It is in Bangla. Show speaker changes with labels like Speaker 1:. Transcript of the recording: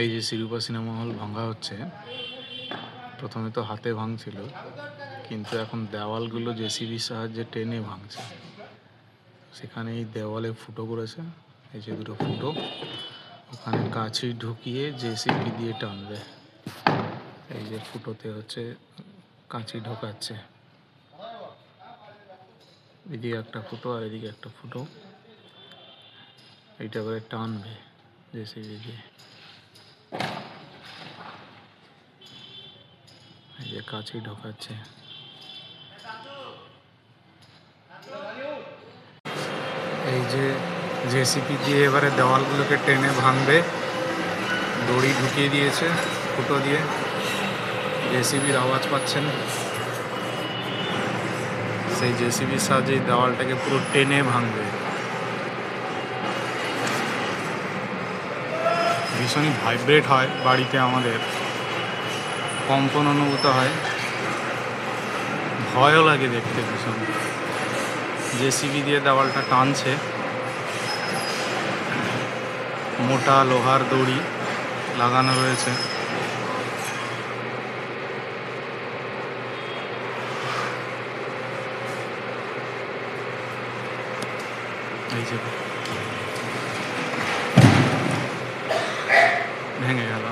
Speaker 1: এই যে শিরূপা সিনেমা হল ভাঙা হচ্ছে, প্রথমে তো হাতে ভাঙছিল, কিন্তু এখন দেওয়ালগুলো জেসিবির সাহায্যে টেনে ভাঙছে। সেখানে এই দেওয়ালে ফুটো করেছে এই যে দুটো ফুটো, ওখানে কাছি ঢুকিয়ে জেসিবি দিয়ে টানবে। এই যে ফুটোতে হচ্ছে কাঁচি ঢোকাচ্ছে। এদিকে একটা ফুটো আর এদিকে একটা ফুটো, এইটা করে টানবে জেসিবি দিয়ে। যে কাঁচি ঢোকাচ্ছে। এই যে জেসিপি দিয়ে এবারে দেওয়ালগুলোকে টেনে ভাঙবে। দড়ি ঢুকিয়ে দিয়েছে, ফুটো দিয়ে। জেসিবির আওয়াজ পাচ্ছেন সেই জেসিবির সাহায্যে দেওয়ালটাকে পুরো টেনে ভাঙবে। ভীষণই ভাইব্রেট হয় বাড়িতে আমাদের। কম্পন অনুভূত হয়। ভয়ও লাগে দেখতে ভীষণ। জেসিবি দিয়ে দেওয়ালটা টানছে। মোটা লোহার দড়ি লাগানো রয়েছে। এই যে ভেঙে গেল